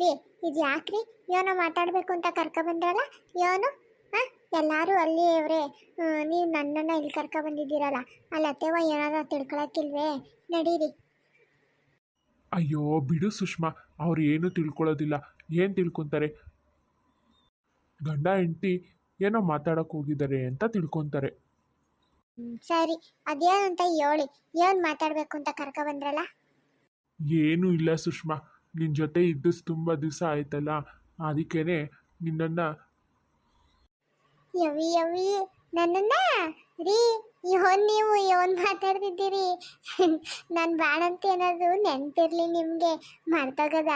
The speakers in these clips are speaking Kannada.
ರೀ ಇದು ಯಾಕ್ರಿ? ಯೋನ ಮಾತಾಡಬೇಕು ಅಂತ ಕರ್ಕೊಬಂದ್ರಲ್ಲ ಯೋನು? ಹಾಂ? ಎಲ್ಲರೂ ಅಲ್ಲಿ ಅವ್ರೆ ನೀವು ನನ್ನನ್ನು ಇಲ್ಲಿ ಕರ್ಕೊಬಂದಿದ್ದೀರಲ್ಲ ಅಲ್ಲಿ ಅತ್ತೆವ ಏನಾರ ತಿಳ್ಕೊಳಕ್ಕಿಲ್ವೇ? ನಡೀರಿ. ಅಯ್ಯೋ ಬಿಡು ಸುಷ್ಮಾ ಅವ್ರು ಏನು ತಿಳ್ಕೊಳ್ಳೋದಿಲ್ಲ ಏನು ತಿಳ್ಕೊತಾರೆ? ಗಂಡ ಹೆಂಡತಿ ಏನೋ ಮಾತಾಡಕ್ಕೆ ಹೋಗಿದ್ದಾರೆ ಅಂತ ತಿಳ್ಕೊತಾರೆ. ಸರಿ. ಅದೇನಂತ ಹೇಳಿ ಏನು ಮಾತಾಡಬೇಕು ಅಂತ ಕರ್ಕೊ ಬಂದ್ರಲ್ಲ? ಏನೂ ಇಲ್ಲ ಸುಷ್ಮಾ. ನಿನ್ನ ಜೊತೆ ಇದ್ದು ತುಂಬ ದಿವಸ ಆಯ್ತಲ್ಲ? ಅದಕ್ಕೇನೆ ನಿನ್ನನ್ನ ಯವಿ ಯವಿ ನನ್ನನ್ನ? ರೀ ಇವನ್ ನೀವು ಇವನ್ ಮಾತಾಡ್ತಿದ್ದೀರಿ. ನಾನು ಬಾಣಂತ ಏನಾದ್ರು ನೆನ್ಪಿರ್ಲಿ ನಿಮಗೆ. ಮರ್ತೋಗದ?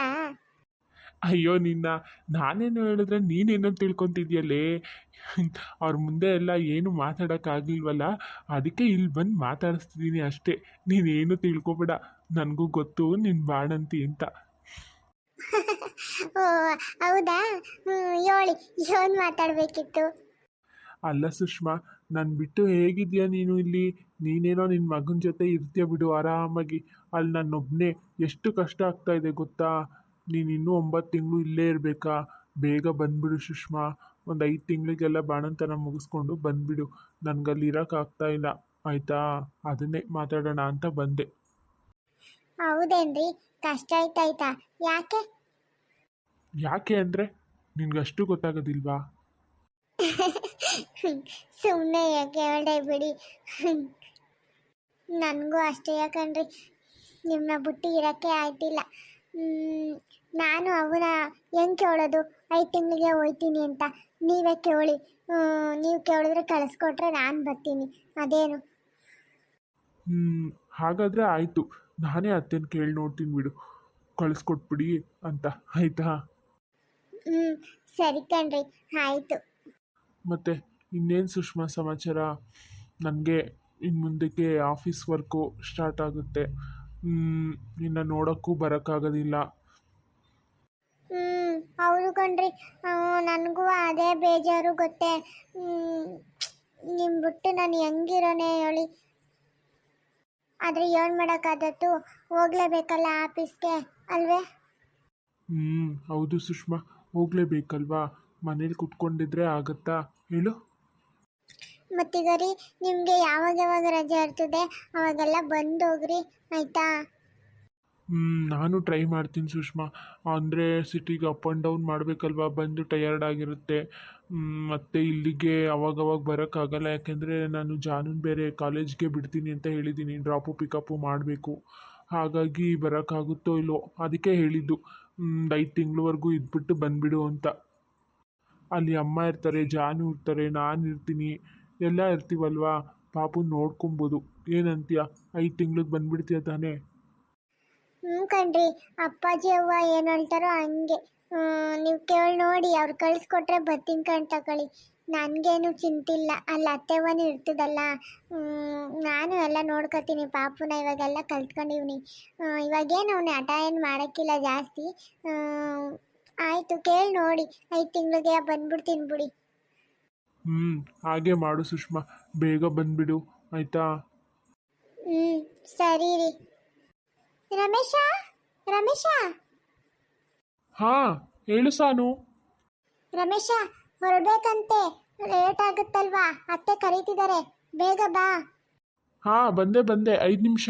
ಅಯ್ಯೋ ನಿನ್ನ. ನಾನೇನು ಹೇಳಿದ್ರೆ ನೀನೇನೋ ತಿಳ್ಕೊತಿದ್ಯಲ್ಲೇ? ಅವ್ರ ಮುಂದೆ ಎಲ್ಲ ಏನು ಮಾತಾಡೋಕ್ಕಾಗಿಲ್ವಲ್ಲ ಅದಕ್ಕೆ ಇಲ್ಲಿ ಬಂದು ಮಾತಾಡಿಸ್ತಿದ್ದೀನಿ ಅಷ್ಟೇ. ನೀನೇನು ತಿಳ್ಕೊಬೇಡ. ನನಗೂ ಗೊತ್ತು ನಿನ್ನ ಬಾಣಂತಿ ಅಂತ. ಓ, ಹೌದಾ? ಹೇಳಿ, ಏನು ಮಾತಾಡಬೇಕಿತ್ತು? ಅಲ್ಲ ಸುಷ್ಮಾ, ನಾನು ಬಿಟ್ಟು ಹೇಗಿದ್ಯಾ ನೀನು ಇಲ್ಲಿ? ನೀನೇನೋ ನಿನ್ನ ಮಗನ ಜೊತೆ ಇರ್ತೀಯ ಬಿಡು, ಆರಾಮಾಗಿ. ಅಲ್ಲಿ ನನ್ನೊಬ್ಬನೇ ಎಷ್ಟು ಕಷ್ಟ ಆಗ್ತಾ ಇದೆ ಗೊತ್ತಾ? ನೀನು ಇನ್ನೂ ಒಂಬತ್ತು ತಿಂಗಳು ಇಲ್ಲೇ ಇರಬೇಕಾ? ಬೇಗ ಬಂದ್ಬಿಡು ಸುಷ್ಮಾ. ಒಂದು ಐದು ತಿಂಗಳಿಗೆಲ್ಲ ಬಾಣಂತನ ಮುಗಿಸ್ಕೊಂಡು ಬಂದ್ಬಿಡು. ನನಗಲ್ಲಿ ಇರೋಕ್ಕಾಗ್ತಾ ಇಲ್ಲ. ಆಯಿತಾ? ಅದನ್ನೇ ಮಾತಾಡೋಣ ಅಂತ ಬಂದೆ. ಹೌದೇನ್ರಿ? ಕಷ್ಟ ಆಯ್ತಾಯ್ತಾ? ಯಾಕೆ? ಯಾಕೆ ಅಂದರೆ ನಿನ್ಗಷ್ಟು ಗೊತ್ತಾಗೋದಿಲ್ವಾ? ಸುಮ್ಮನೆ ಯಾಕೆ ಹೇಳ್ದೆ ಬಿಡಿ. ನನಗೂ ಅಷ್ಟೇ ಯಾಕಂದ್ರಿ ನಿಮ್ಮನ್ನ ಬುಟ್ಟಿ ಇರೋಕ್ಕೆ ಆಯ್ತಿಲ್ಲ. ನಾನು ಅವನ ಹೆಂಗೆ ಕೇಳೋದು? ಐದು ತಿಂಗಳಿಗೆ ಹೋಯ್ತೀನಿ ಅಂತ. ನೀವೇ ಕೇಳಿ. ನೀವು ಕೇಳಿದ್ರೆ ಕಳಿಸ್ಕೊಟ್ರೆ ನಾನು ಬರ್ತೀನಿ. ಅದೇನು? ಹ್ಞೂ ಹಾಗಾದರೆ ಆಯಿತು. ನಾನೇ ಅತ್ತೆನ ಕೇಳಿ ನೋಡ್ತೀನಿ ಬಿಡು. ಕಳಿಸ್ಕೊಟ್ಬಿಡಿ ಅಂತ. ಆಯಿತಾ? ಹ್ಞೂ ಸರಿ ಕಣ್ರಿ. ಆಯಿತು. ಮತ್ತು ಇನ್ನೇನು ಸುಷ್ಮಾ ಸಮಾಚಾರ? ನನಗೆ ಇನ್ನು ಮುಂದಕ್ಕೆ ಆಫೀಸ್ ವರ್ಕು ಸ್ಟಾರ್ಟ್ ಆಗುತ್ತೆ. ಇನ್ನು ನೋಡೋಕ್ಕೂ ಬರೋಕ್ಕಾಗೋದಿಲ್ಲ. ಹ್ಞೂ ಹೌದು ಕಣ್ರಿ. ನನಗೂ ಅದೇ ಬೇಜಾರು ಗೊತ್ತೆ. ನಿಮ್ಮ ಬಿಟ್ಟು ನಾನು ಹೆಂಗಿರೋನೆ ಹೇಳಿ. ಆದರೆ ಏನು ಮಾಡೋಕ್ಕಾದತ್ತು ಹೋಗ್ಲೇಬೇಕಲ್ಲ ಆಫೀಸ್ಗೆ ಅಲ್ವೇ? ಹ್ಞೂ ಹೌದು ಸುಷ್ಮಾ ಹೋಗಲೇಬೇಕಲ್ವಾ? ಮನೇಲಿ ಕುತ್ಕೊಂಡಿದ್ರೆ ಆಗತ್ತಾ? ಹೇಳು. ಮತ್ತೀಗ ರೀ ನಿಮಗೆ ಯಾವಾಗ ಯಾವಾಗ ರಜೆ ಇರ್ತದೆ? ಅವಾಗೆಲ್ಲ ಬಂದು ಹೋಗ್ರಿ ಆಯಿತಾ? ಹ್ಮ್, ನಾನು ಟ್ರೈ ಮಾಡ್ತೀನಿ ಸುಷ್ಮಾ. ಅಂದರೆ ಸಿಟಿಗೆ ಅಪ್ ಆ್ಯಂಡ್ ಡೌನ್ ಮಾಡಬೇಕಲ್ವಾ? ಬಂದು ಟಯರ್ಡ್ ಆಗಿರುತ್ತೆ. ಮತ್ತೆ ಇಲ್ಲಿಗೆ ಅವಾಗವಾಗ ಬರೋಕ್ಕಾಗಲ್ಲ. ಯಾಕೆಂದರೆ ನಾನು ಜಾನುನ್ ಬೇರೆ ಕಾಲೇಜ್ಗೆ ಬಿಡ್ತೀನಿ ಅಂತ ಹೇಳಿದ್ದೀನಿ. ಡ್ರಾಪು, ಪಿಕಪ್ಪು ಮಾಡಬೇಕು. ಹಾಗಾಗಿ ಬರೋಕ್ಕಾಗುತ್ತೋ ಇಲ್ಲೋ ಅದಕ್ಕೆ ಹೇಳಿದ್ದು. ಐದು ತಿಂಗಳವರೆಗೂ ಇದ್ಬಿಟ್ಟು ಬಂದುಬಿಡು ಅಂತ. ಅಲ್ಲಿ ಅಮ್ಮ ಇರ್ತಾರೆ, ಜಾನು ಇರ್ತಾರೆ, ನಾನು ಇರ್ತೀನಿ. ಎಲ್ಲ ಇರ್ತೀವಲ್ವಾ? ಪಾಪು ನೋಡ್ಕೊಬೋದು. ಏನಂತೀಯ? ಐದು ತಿಂಗ್ಳಿಗೆ ಬಂದ್ಬಿಡ್ತೀಯ ತಾನೇ? ಹ್ಞೂ ಕಣ್ರಿ. ಅಪ್ಪಾಜಿ ಅವ್ವ ಏನು ಹೇಳ್ತಾರೋ ಹಂಗೆ. ನೀವು ಕೇಳಿ ನೋಡಿ ಅವ್ರು ಕಳಿಸ್ಕೊಟ್ರೆ ಬರ್ತೀನಿ ಕಣ್ ತಗೊಳ್ಳಿ. ನನಗೇನು ಚಿಂತಿಲ್ಲ ಅಲ್ಲಿ ಅತ್ತೆವನು ಇರ್ತದಲ್ಲ ನಾನು ಎಲ್ಲ ನೋಡ್ಕೊತೀನಿ ಪಾಪುನ ಇವಾಗೆಲ್ಲ ಕಲ್ತ್ಕೊಂಡಿವ್ನಿ. ಇವಾಗೇನು ಅವನು ಹಠ ಏನು ಮಾಡೋಕ್ಕಿಲ್ಲ ಜಾಸ್ತಿ. ಆಯಿತು ಕೇಳಿ ನೋಡಿ ಐದು ತಿಂಗಳಿಗೆ ಬಂದ್ಬಿಡ್ತೀನಿ ಬಿಡಿ. ಹ್ಞೂ ಹಾಗೆ ಮಾಡು ಸುಷ್ಮಾ ಬೇಗ ಬಂದ್ಬಿಡು ಆಯಿತಾ? ಹ್ಞೂ ಸರಿ ರೀ. ರಮೇಶ ರಮೇಶ? ಹಾಂ ಹೇಳು ಸಾನು. ರಮೇಶ ಹೊರಡ್ಬೇಕಂತೆ. ಲೇಟ್ ಆಗುತ್ತಲ್ವಾ? ಅತ್ತೆ ಕರೀತಿದ್ದಾರೆ. ಬೇಗ ಬಾ. ಹಾ ಬಂದೆ ಬಂದೆ. ಐದು ನಿಮಿಷ.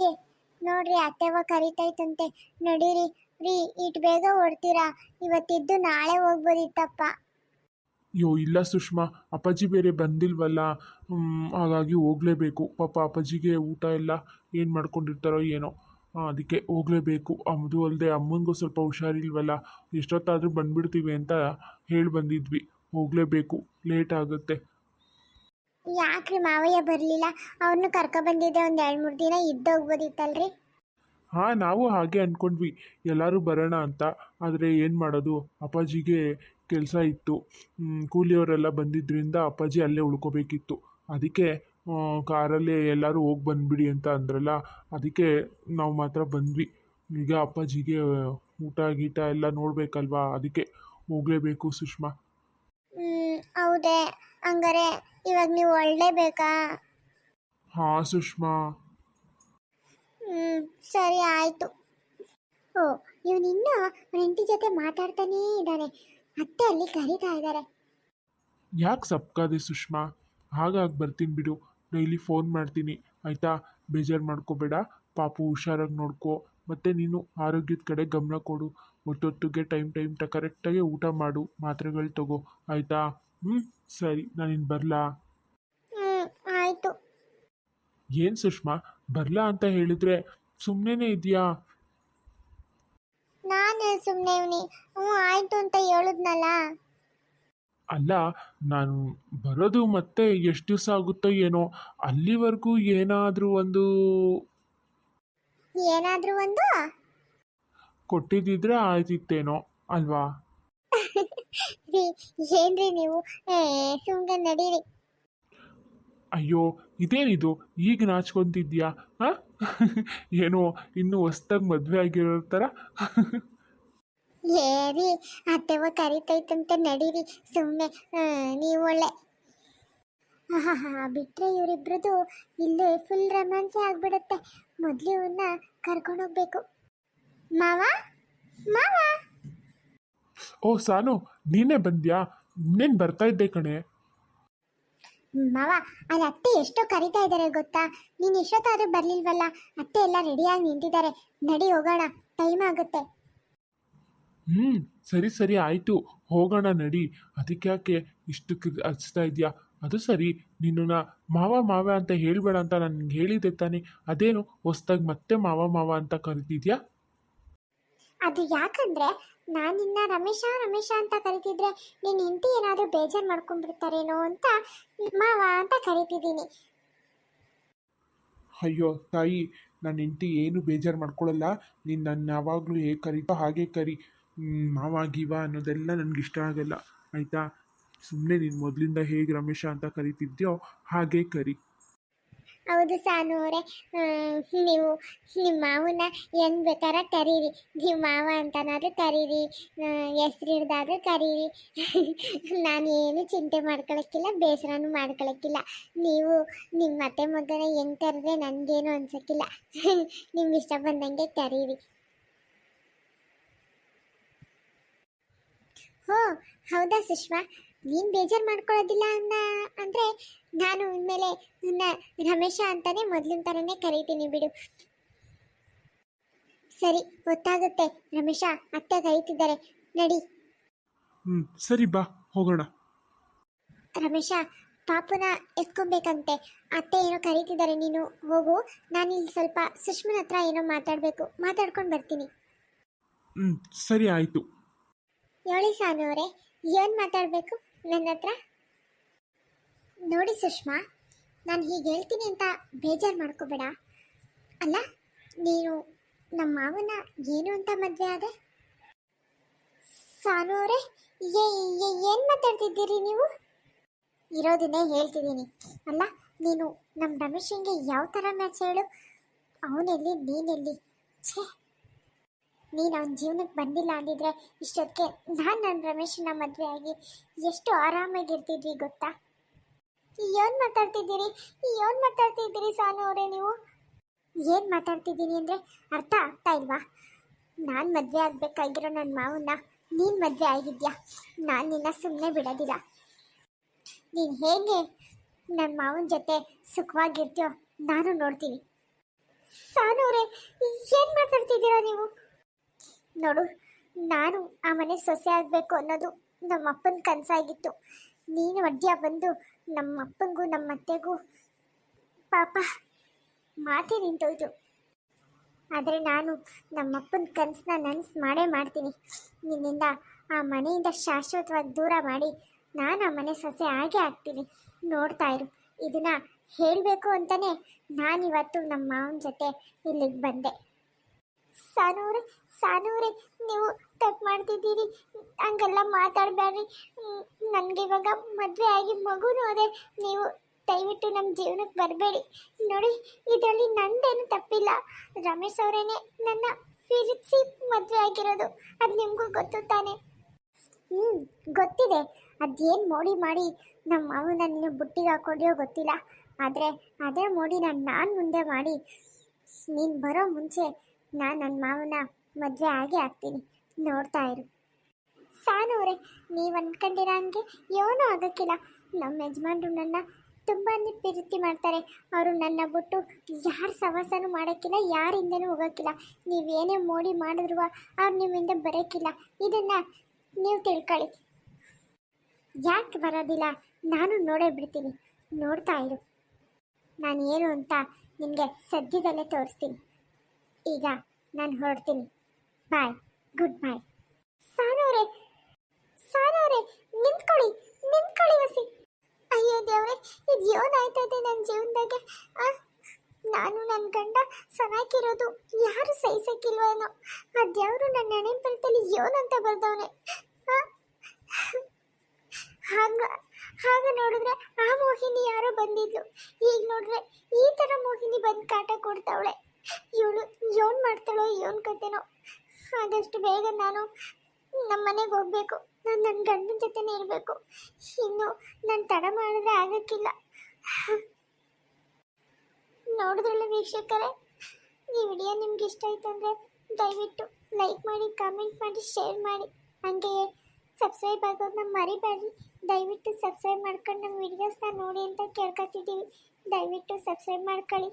ಏ, ನೋಡ್ರಿ ಅತ್ತೆವ ಕರಿತೈತಂತೆ. ನಡೀರಿ. ರೀ ಇಟ್ ಬೇಗ ಹೊಡ್ತೀರಾ ಇವತ್ತಿದ್ದು ನಾಳೆ ಹೋಗ್ಬೋದಿತ್ತಪ್ಪ. ಅಯ್ಯೋ ಇಲ್ಲ ಸುಷ್ಮಾ. ಅಪ್ಪಾಜಿ ಬೇರೆ ಬಂದಿಲ್ವಲ್ಲ? ಹ್ಮ್, ಹಾಗಾಗಿ ಹೋಗಲೇಬೇಕು. ಪಾಪ ಅಪ್ಪಾಜಿಗೆ ಊಟ ಎಲ್ಲ ಏನು ಮಾಡ್ಕೊಂಡಿರ್ತಾರೋ ಏನೋ. ಅದಕ್ಕೆ ಹೋಗಲೇಬೇಕು. ಅದು ಅಲ್ಲದೆ ಅಮ್ಮನಿಗೂ ಸ್ವಲ್ಪ ಹುಷಾರಿಲ್ವಲ್ಲ? ಎಷ್ಟೊತ್ತಾದರೂ ಬಂದ್ಬಿಡ್ತೀವಿ ಅಂತ ಹೇಳಿ ಬಂದಿದ್ವಿ. ಹೋಗಲೇಬೇಕು. ಲೇಟ್ ಆಗುತ್ತೆ. ಯಾಕ್ರಿ ಮಾವಯ್ಯ ಬರಲಿಲ್ಲ? ಅವನು ಕರ್ಕೊ ಬಂದಿದ್ದೆ ಒಂದು ಎರಡು ಮೂರು ದಿನ ಇದ್ದೋಗ್ಬೋದಿತ್ತಲ್ರಿ ಹಾಂ ನಾವು ಹಾಗೆ ಅಂದ್ಕೊಂಡ್ವಿ ಎಲ್ಲರೂ ಬರೋಣ ಅಂತ. ಆದರೆ ಏನು ಮಾಡೋದು? ಅಪ್ಪಾಜಿಗೆ ಕೆಲಸ ಇತ್ತು. ಕೂಲಿಯವರೆಲ್ಲ ಬಂದಿದ್ದರಿಂದ ಅಪ್ಪಾಜಿ ಅಲ್ಲೇ ಉಳ್ಕೋಬೇಕಿತ್ತು. ಅದಕ್ಕೆ ಕಾರಲ್ಲೇ ಎಲ್ಲರೂ ಹೋಗಿ ಬಂದ್ಬಿಡಿ ಅಂತ ಅಂದ್ರಲ್ಲ ಅದಕ್ಕೆ ನಾವು ಮಾತ್ರ ಬಂದ್ವಿ. ಈಗ ಅಪ್ಪಾಜಿಗೆ ಊಟ ಗೀಟ ಎಲ್ಲ ನೋಡಬೇಕಲ್ವಾ ಅದಕ್ಕೆ ಹೋಗಲೇಬೇಕು ಸುಷ್ಮಾ. ಹೌದೇ. ಹಂಗಾರೆ ಇವಾಗ ನೀವು ಒಳ್ಳೇಬೇಕಾ ಹಾಂ ಸುಷ್ಮಾ. ಹ್ಞೂ ಸರಿ ಆಯಿತು. ಓ ಇವನು ಇನ್ನೂ ಅವ್ನ ಹೆಂಡತಿ ಜೊತೆ ಮಾತಾಡ್ತಾನೇ ಇದ್ದಾನೆ. ಅತ್ತೆ ಅಲ್ಲಿ ಕರೀತಾ ಇದ್ದಾರೆ ಯಾಕೆ ಸಪ್ಕಾದೆ ಸುಷ್ಮಾ? ಹಾಗಾಗಿ ಬರ್ತೀನಿ ಬಿಡು. ಡೈಲಿ ಫೋನ್ ಮಾಡ್ತೀನಿ. ಆಯಿತಾ? ಬೇಜಾರು ಮಾಡ್ಕೋಬೇಡ. ಪಾಪು ಹುಷಾರಾಗಿ ನೋಡ್ಕೋ. ಮತ್ತು ನೀನು ಆರೋಗ್ಯದ ಕಡೆ ಗಮನ ಕೊಡು. ಹೊತ್ತೊತ್ತಿಗೆ ಟೈಮ್ ಟೈಮ್ ಟ ಕರೆಕ್ಟಾಗಿ ಊಟ ಮಾಡು. ಮಾತ್ರೆಗಳು ತಗೋ. ಆಯಿತಾ? ಹ್ಞೂ ಸರಿ. ನಾನಿನ್ನು ಬರಲಾ? ಆಯಿತು. ಏನು ಸುಷ್ಮಾ? ಬರಲಾ ಅಂತ ಹೇಳಿದರೆ ಸುಮ್ಮನೆ ಇದೆಯಾ? ನಾನು ಸುಮ್ಮನೆ ಇವನಿ. ಹ್ಞೂ ಆಯಿತು ಅಂತ ಹೇಳಿದ್ನಲ್ಲ? ಅಲ್ಲ ನಾನು ಬರೋದು ಮತ್ತೆ ಎಷ್ಟು ದಿವಸ ಆಗುತ್ತೋ ಏನೋ ಅಲ್ಲಿವರೆಗೂ ಏನಾದರೂ ಒಂದು ಏನಾದರೂ ಒಂದು? ಕೊಟ್ಟಿದ್ದಿದ್ರೆ ಆಯ್ತಿತ್ತೇನೋ ಅಲ್ವಾ? ರೀ ಏನ್ರಿ ನೀವು? ಏ ನಡೀರಿ. ಅಯ್ಯೋ ಇದೇನಿದು? ಈಗ ನಾಚ್ಕೊಂತಿದ್ಯಾ ಹಾಂ? ಏನೋ ಇನ್ನೂ ಹೊಸ್ದಾಗಿ ಮದುವೆ ಆಗಿರೋ ಥರ ಏ ರೀ ಅತ್ತೆವ ಕರಿತೈತಂತ ನಡೀರಿ ಸುಮ್ಮನೆ ನೀವು ಒಳ್ಳೆ ಹಾ ಹಾ ಬಿಟ್ರೆ ಇವರಿಬ್ರದ್ದು ಇಲ್ಲೇ ಫುಲ್ ರೊಮ್ಯಾನ್ಸೇ ಆಗ್ಬಿಡುತ್ತೆ. ಮೊದಲು ಇವನ್ನ ಕರ್ಕೊಂಡೋಗ್ಬೇಕು. ಮಾವ? ಮಾವ? ಓ ಸಾನು ನೀನೇ ಬಂದ್ಯಾ? ನೀನ್ ಬರ್ತಾ ಇದ್ದೆ ಕಣೆ. ಮಾವ ಅಲ್ಲಿ ಅತ್ತೆ ಎಷ್ಟೋ ಕರಿತಾ ಇದ್ದಾರೆ ಗೊತ್ತಾ? ನೀನು ಎಷ್ಟೊತ್ತಾದ್ರೂ ಬರ್ಲಿಲ್ವಲ್ಲ? ಅತ್ತೆ ಎಲ್ಲ ರೆಡಿಯಾಗಿ ನಿಂತಿದ್ದಾರೆ. ನಡಿ ಹೋಗೋಣ ಟೈಮ್ ಆಗುತ್ತೆ. ಹ್ಞೂ ಸರಿ ಸರಿ ಆಯಿತು. ಹೋಗೋಣ ನಡಿ. ಅದಕ್ಕೆ ಯಾಕೆ ಇಷ್ಟು ಕಿರ್ ಹಚ್ತಾ ಇದೆಯಾ ಅದು ಸರಿ. ನಿನ್ನನ್ನು ಮಾವ ಮಾವ ಅಂತ ಹೇಳಬೇಡ ಅಂತ ನಾನು ಹೇಳಿದೆ ಹೇಳಿದ್ದೆ ತಾನೆ. ಅದೇನು ಹೊಸ್ದಾಗಿ ಮತ್ತೆ ಮಾವ ಮಾವ ಅಂತ ಕರಿತಿದ್ಯಾ? ಅದು ಯಾಕಂದ್ರೆ ನಾನು ನಿನ್ನ ರಮೇಶ ರಮೇಶ ಅಂತ ಕರಿತಿದ್ರೆ ನಿನ್ನ ಹೆಂಡತಿ ಏನಾದರೂ ಬೇಜಾರು ಮಾಡ್ಕೊಂಡ್ಬಿಡ್ತಾರೇನೋ ಅಂತ ಮಾವ ಅಂತ ಕರಿತಿದ್ದೀನಿ. ಅಯ್ಯೋ ತಾಯಿ ನನ್ನ ಹೆಂಡತಿ ಏನು ಬೇಜಾರು ಮಾಡ್ಕೊಳ್ಳಲ್ಲ ನೀನು ನನ್ನ ಯಾವಾಗಲೂ ಹೇಗೆ ಕರಿತೋ ಹಾಗೆ ಕರಿ. ಮಾವ ಗೀವ ಅನ್ನೋದೆಲ್ಲ ನನಗೆ ಇಷ್ಟ ಆಗಲ್ಲ, ಆಯಿತಾ? ಸುಮ್ಮನೆ ನೀನು ಮೊದಲಿಂದ ಹೇಗೆ ರಮೇಶ ಅಂತ ಕರಿತಿದ್ಯೋ ಹಾಗೆ ಕರಿ. ಹೌದು ಸಾನು ಅವರೇ. ನೀವು ನಿಮ್ಮ ಮಾವನ್ನ ಹೆಂಗ್ ಬೇಕಾರ ಕರೀರಿ. ನೀವು ಮಾವ ಅಂತನಾದ್ರೂ ಕರೀರಿ. ಹೆಸ್ರು ಹಿಡ್ದಾದ್ರೂ ಕರೀರಿ. ನಾನು ಏನು ಚಿಂತೆ ಮಾಡ್ಕೊಳಕ್ಕಿಲ್ಲ, ಬೇಸರನೂ ಮಾಡ್ಕೊಳಕ್ಕಿಲ್ಲ. ನೀವು ನಿಮ್ಮ ಅತ್ತೆ ಮಗನ ಹೆಂಗ್ ಕರೆದ್ರೆ ನನಗೇನು ಅನ್ಸಕ್ಕಿಲ್ಲ. ನಿಮ್ಗೆ ಇಷ್ಟ ಬಂದಂಗೆ ಕರೀರಿ. ಹೋ ಹೌದಾ ಸುಷ್ಮಾ? ನೀನು ಬೇಜಾರು ಮಾಡ್ಕೊಳ್ಳೋದಿಲ್ಲ ಅನ್ನ ಅಂದರೆ ನಾನು ಇನ್ಮೇಲೆ ನನ್ನ ರಮೇಶ ಅಂತಾನೆ ಮೊದಲಿನ ಥರನೇ ಕರೀತೀನಿ ಬಿಡು. ಸರಿ ಗೊತ್ತಾಗುತ್ತೆ. ರಮೇಶ ಅತ್ತೆ ಕರೀತಿದ್ದಾರೆ. ನಡಿ. ಹ್ಞೂ ಸರಿ ಬಾ ಹೋಗೋಣ. ರಮೇಶ ಪಾಪುನ ಎತ್ಕೊಬೇಕಂತೆ. ಅತ್ತೆ ಏನೋ ಕರೀತಿದ್ದಾರೆ ನೀನು ಹೋಗು. ನಾನು ಇಲ್ಲಿ ಸ್ವಲ್ಪ ಸುಷ್ಮನ ಹತ್ರ ಏನೋ ಮಾತಾಡಬೇಕು. ಮಾತಾಡ್ಕೊಂಡು ಬರ್ತೀನಿ. ಹ್ಞೂ ಸರಿ ಆಯಿತು. ಹೇಳಿ ಸಾನು ಅವರೇ, ಏನು ಮಾತಾಡಬೇಕು ನನ್ನ ಹತ್ರ? ನೋಡಿ ಸುಷ್ಮಾ, ನಾನು ಹೀಗೆ ಹೇಳ್ತೀನಿ ಅಂತ ಬೇಜಾರು ಮಾಡ್ಕೋಬೇಡ. ಅಲ್ಲ ನೀನು ನಮ್ಮ ಮಾವನ ಏನು ಅಂತ ಮದುವೆ ಆದೆ? ಸಾನು ಅವರೇ ಏನು ಮಾತಾಡ್ತಿದ್ದೀರಿ ನೀವು? ಇರೋದನ್ನೇ ಹೇಳ್ತಿದ್ದೀನಿ. ಅಲ್ಲ, ನೀನು ನಮ್ಮ ರಮೇಶಂಗೆ ಯಾವ ಥರ ಮ್ಯಾಚ್ ಹೇಳು? ಅವನೆಲ್ಲಿ, ನೀನೆಲ್ಲಿ? ಛೇ ನೀನು ಅವನ ಜೀವನಕ್ಕೆ ಬಂದಿಲ್ಲ ಅಂದಿದ್ರೆ ಇಷ್ಟೊತ್ತಿಗೆ ನಾನು ನನ್ನ ರಮೇಶನ ಮದುವೆ ಆಗಿ ಎಷ್ಟು ಆರಾಮಾಗಿರ್ತಿದ್ವಿ ಗೊತ್ತಾ? ಏನು ಮಾತಾಡ್ತಿದ್ದೀರಿ? ಏನು ಮಾತಾಡ್ತಿದ್ದೀರಿ ಸಾನು ಅವರೇ ನೀವು? ಏನು ಮಾತಾಡ್ತಿದ್ದೀನಿ ಅಂದರೆ ಅರ್ಥ ಆಗ್ತಾ ಇಲ್ವಾ? ನಾನು ಮದುವೆ ಆಗಬೇಕಾಗಿರೋ ನನ್ನ ಮಾವನ್ನ ನೀನು ಮದುವೆ ಆಗಿದ್ಯಾ? ನಾನು ನಿನ್ನ ಸುಮ್ಮನೆ ಬಿಡೋದಿಲ್ಲ. ನೀನು ಹೇಗೆ ನನ್ನ ಮಾವನ ಜೊತೆ ಸುಖವಾಗಿರ್ತೀಯೋ ನಾನು ನೋಡ್ತೀನಿ. ಸಾನು ಅವರೇ, ಏನು ಮಾತಾಡ್ತಿದ್ದೀರಾ ನೀವು? ನೋಡು, ನಾನು ಆ ಮನೆ ಸೊಸೆ ಆಗಬೇಕು ಅನ್ನೋದು ನಮ್ಮ ಅಪ್ಪನ ಕನಸಾಗಿತ್ತು. ನೀನು ಅಡ್ಯ ಬಂದು ನಮ್ಮ ಅಪ್ಪನಿಗೂ ನಮ್ಮ ಅತ್ತೆಗೂ ಪಾಪ ಮಾತೇ ನಿಂತೋಯ್ತು. ಆದರೆ ನಾನು ನಮ್ಮ ಅಪ್ಪನ ಕನಸನ್ನ ನನಸು ಮಾಡೇ ಮಾಡ್ತೀನಿ. ನಿನ್ನಿಂದ ಆ ಮನೆಯಿಂದ ಶಾಶ್ವತವಾಗಿ ದೂರ ಮಾಡಿ ನಾನು ಆ ಮನೆ ಸೊಸೆ ಆಗೇ ಆಗ್ತೀನಿ. ನೋಡ್ತಾ ಇರು, ಇದನ್ನ ಹೇಳಬೇಕು ಅಂತಲೇ ನಾನಿವತ್ತು ನಮ್ಮ ಮಾವನ ಜೊತೆ ಇಲ್ಲಿಗೆ ಬಂದೆ. ಸಾನೂರೆ ಸಾನೂರೆ ನೀವು ತಪ್ಪು ಮಾಡ್ತಿದ್ದೀರಿ. ಹಂಗೆಲ್ಲ ಮಾತಾಡಬೇಡ್ರಿ. ನನಗೆ ಇವಾಗ ಮದುವೆ ಆಗಿ ಮಗುನೂ ಅದೇ. ನೀವು ದಯವಿಟ್ಟು ನಮ್ಮ ಜೀವನಕ್ಕೆ ಬರಬೇಡಿ. ನೋಡಿ, ಇದರಲ್ಲಿ ನಂದೇನು ತಪ್ಪಿಲ್ಲ. ರಮೇಶ್ ಅವರೇನೆ ನನ್ನ ಪ್ರೀತಿಸಿ ಮದುವೆ ಆಗಿರೋದು. ಅದು ನಿಮಗೂ ಗೊತ್ತು ತಾನೆ? ಹ್ಞೂ ಗೊತ್ತಿದೆ. ಅದೇನು ಮೋಡಿ ಮಾಡಿ ನಮ್ಮ ಮಾವನ ನೀನು ಬುಟ್ಟಿಗೆ ಹಾಕೊಂಡಿಯೋ ಗೊತ್ತಿಲ್ಲ. ಆದರೆ ಅದೇ ಮೋಡಿನ ನಾನು ಮುಂದೆ ಮಾಡಿ. ನೀನು ಬರೋ ಮುಂಚೆ ನಾನು ನನ್ನ ಮಾವನ ಮದುವೆ ಆಗಿ ಆಗ್ತೀನಿ. ನೋಡ್ತಾ ಇರು. ಸಾನೋರೆ ನೀವು ಅನ್ಕೊಂಡಿರೋ ಹಂಗೆ ಏನೂ ಆಗೋಕ್ಕಿಲ್ಲ. ನಮ್ಮ ಯಜಮಾನ್ರು ನನ್ನ ತುಂಬಾ ಪ್ರೀತಿ ಮಾಡ್ತಾರೆ. ಅವರು ನನ್ನ ಬಿಟ್ಟು ಯಾರು ಸವಾಸನೂ ಮಾಡೋಕ್ಕಿಲ್ಲ ಯಾರ ಹಿಂದೆನೂ ಹೋಗೋಕ್ಕಿಲ್ಲ ನೀವೇನೇ ಮೋಡಿ ಮಾಡಿದ್ರು ಅವ್ರು ನಿಮ್ಮಿಂದ ಬರೋಕ್ಕಿಲ್ಲ. ಇದನ್ನು ನೀವು ತಿಳ್ಕೊಳ್ಳಿ. ಯಾಕೆ ಬರೋದಿಲ್ಲ? ನಾನು ನೋಡೇ ಬಿಡ್ತೀನಿ. ನೋಡ್ತಾ ಇರು. ನಾನು ಏನು ಅಂತ ನಿಮಗೆ ಸದ್ಯದಲ್ಲೇ ತೋರಿಸ್ತೀನಿ. ಈಗ ನಾನು ಹೊರಡ್ತೀನಿ. ಬಾಯ್. ಗುಡ್ ಬಾಯ್. ಸಾನವ್ರೆ ಸಾನವ್ರೆ ನಿಂತ್ಕೊಳ್ಳಿ ನಿಂತ್ಕೊಳ್ಳಿ ವಸಿ. ಅಯ್ಯೋ ದೇವ್ರೆ, ಇದು ಏನಾಯ್ತಾ ಇದೆ ನನ್ನ ಜೀವನದಾಗೆ? ನಾನು ನನ್ನ ಗಂಡ ಸನಾಕಿರೋದು ಯಾರು ಸಹಿಸಕ್ಕಿಲ್ವೇನೋ ಆ ದೇವರು ನನ್ನ ಹಣೆ ಬರ್ತಲ್ಲಿ ಏನಂತ ಬರ್ದವನೆ. ಹಾಗ, ಹಾಗೆ ನೋಡಿದ್ರೆ ಆ ಮೋಹಿನಿ ಯಾರೋ ಬಂದಿದ್ಲು. ಈಗ ನೋಡ್ರೆ ಈ ಥರ ಮೋಹಿನಿ ಬಂದು ಕಾಟ ಕೊಡ್ತಾವಳೆ. ಇವಳು ಏನ್ ಮಾಡ್ತಾಳೋ ಯೋನ್ ಕತೆನೋ. ಆದಷ್ಟು ಬೇಗ ನಾನು ನಮ್ಮ ಮನೆಗೆ ಹೋಗಬೇಕು. ನಾನು ನನ್ನ ಗಂಡನ ಜೊತೆನೇ ಇರಬೇಕು. ಇನ್ನು ನಾನು ತಡ ಮಾಡಿದ್ರೆ ಆಗೋಕ್ಕಿಲ್ಲ. ನೋಡಿದ್ರಲ್ಲ ವೀಕ್ಷಕರೇ, ಈ ವಿಡಿಯೋ ನಿಮ್ಗೆ ಇಷ್ಟ ಆಯ್ತು ಅಂದರೆ ದಯವಿಟ್ಟು ಲೈಕ್ ಮಾಡಿ, ಕಾಮೆಂಟ್ ಮಾಡಿ, ಶೇರ್ ಮಾಡಿ. ಹಾಗೆ ಸಬ್ಸ್ಕ್ರೈಬ್ ಆಗೋದನ್ನ ಮರಿಬೇಡಿ ದಯವಿಟ್ಟು ಸಬ್ಸ್ಕ್ರೈಬ್ ಮಾಡ್ಕೊಂಡು ನಮ್ಮ ವಿಡಿಯೋಸ್ನ ನೋಡಿ ಅಂತ ಕೇಳ್ಕೊತಿದ್ದೀವಿ. ದಯವಿಟ್ಟು ಸಬ್ಸ್ಕ್ರೈಬ್ ಮಾಡ್ಕೊಳ್ಳಿ.